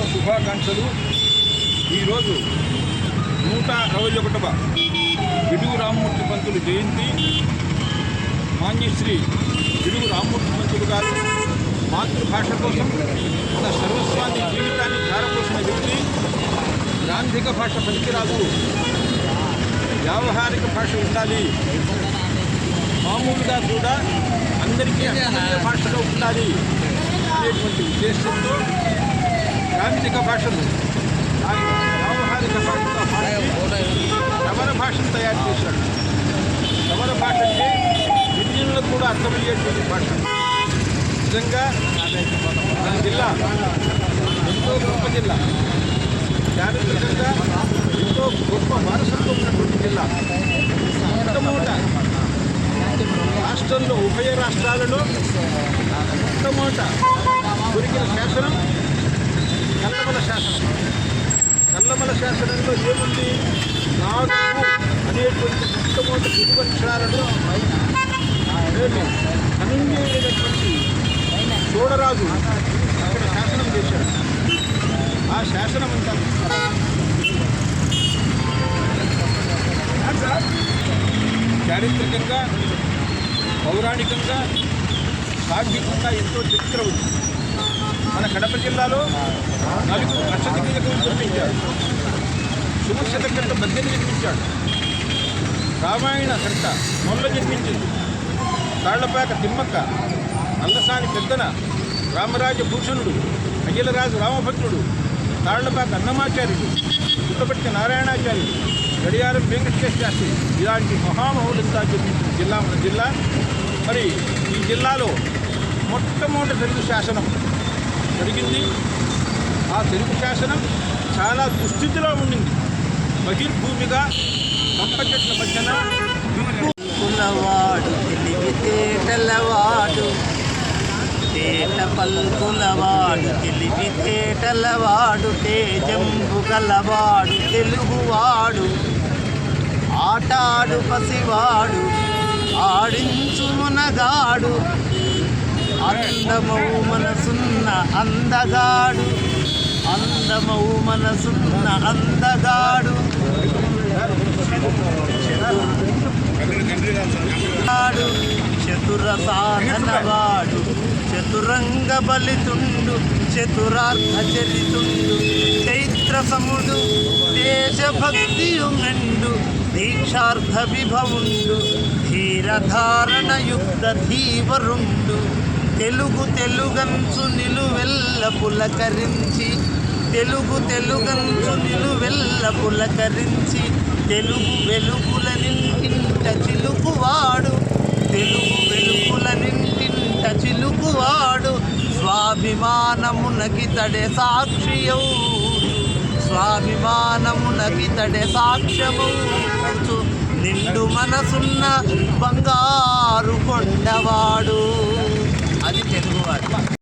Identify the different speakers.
Speaker 1: దినోత్సవ శుభాకాంక్షలు. ఈరోజు నూట అరవై ఒకటవ విడుగు రామ్మూర్తి పంతులు జయంతి. మాన్యశ్రీ విడుగు రామ్మూర్తి పంతులు గారు మాతృభాష కోసం తన సర్వస్వాన్ని జీవితాన్ని ధారపోసిన వ్యక్తి గ్రాంధిక భాష పనికిరాదు. వ్యావహారిక భాష ఉండాలి. మామూలుగా కూడా అందరికీ భాషలో ఉండాలి అనేటువంటి ఉద్దేశంతో గ్రాంధిక భాషలు. వ్యావహారిక భాషతో మార్చి భాషను తయారు చేశాడు. సమర భాష అంటే ఇంజన్లకు కూడా అర్థమయ్యేటువంటి భాష. నిజంగా మన జిల్లా ఎంతో గొప్ప జిల్లా. చారిత్రకంగా ఎంతో గొప్ప వారసత్వం ఉన్నటువంటి జిల్లా. మొట్టమొదట రాష్ట్రంలో ఉభయ రాష్ట్రాలలో మొట్టమొదట దొరికిన శాసనం నల్లమల శాసనం. నల్లమల శాసనంలో ఏముంది? నాగు అనేటువంటి మొట్టమొదటి గురువక్షరాలను రేపు ధనంజయుడైనటువంటి చూడరాజు అక్కడ శాసనం చేశాడు. ఆ శాసనం అంటారు చారిత్రకంగా పౌరాణికంగా సాంఘికంగా ఎంతో చరిత్ర ఉంది. మన కడప జిల్లాలో నలుగురు నక్షత్రికలు జన్మించారు సుమశత కంట మధ్యని జన్మించాడు రామాయణ కంట మొల్ల జన్మించింది. తాళ్ళపాక తిమ్మక్క అల్లసాని పెద్దన రామరాజ భూషణుడు అయ్యలరాజు రామభద్రుడు తాళ్ళపాక అన్నమాచార్యుడు పుట్టపర్తి నారాయణాచార్యుడు గడియారం వెంకటేశ్వర శాస్త్రి ఇలాంటి మహామహులంతా జన్మించిన జిల్లా మన జిల్లా. మరి ఈ జిల్లాలో మొట్టమొదటి తెలుగు శాసనం జరిగింది. ఆ తెలుగు శాసనం చాలా దుస్థితిలో ఉండింది. బహిర్భూమిగా భూమిగా చెట్ల మధ్యన
Speaker 2: కులవాడు తెలివితేటలవాడు తేట పల్కులవాడు తెలివితేటలవాడు తేజంబు గలవాడు తెలుగువాడు. ఆటాడు పసివాడు. అందమౌ మనసున్న అందగాడు. అందమౌ మనసున్న అందగాడు. వాడు చతుర సాధనవాడు. చతురంగ బలితుండు చతురార్థ చరితుండు. చైత్ర సముడు దేశభక్తియు మెండు. దీక్షార్థ విభవుండు. ధీరధారణయుక్త ధీవరుండు. తెలుగు తెలుగంచు నిలువెల్ల పులకరించి తెలుగు తెలుగంచు నిలువెల్ల పులకరించి తెలుగు వెలుగుల నింటింట చిలుకువాడు తెలుగు వెలుగుల నింటింట చిలుకువాడు స్వాభిమానమునకి తడే సాక్షియౌ స్వాభిమానమునకి తడే సాక్ష్యము నిండు మనసున్న బంగారు కొండవాడు.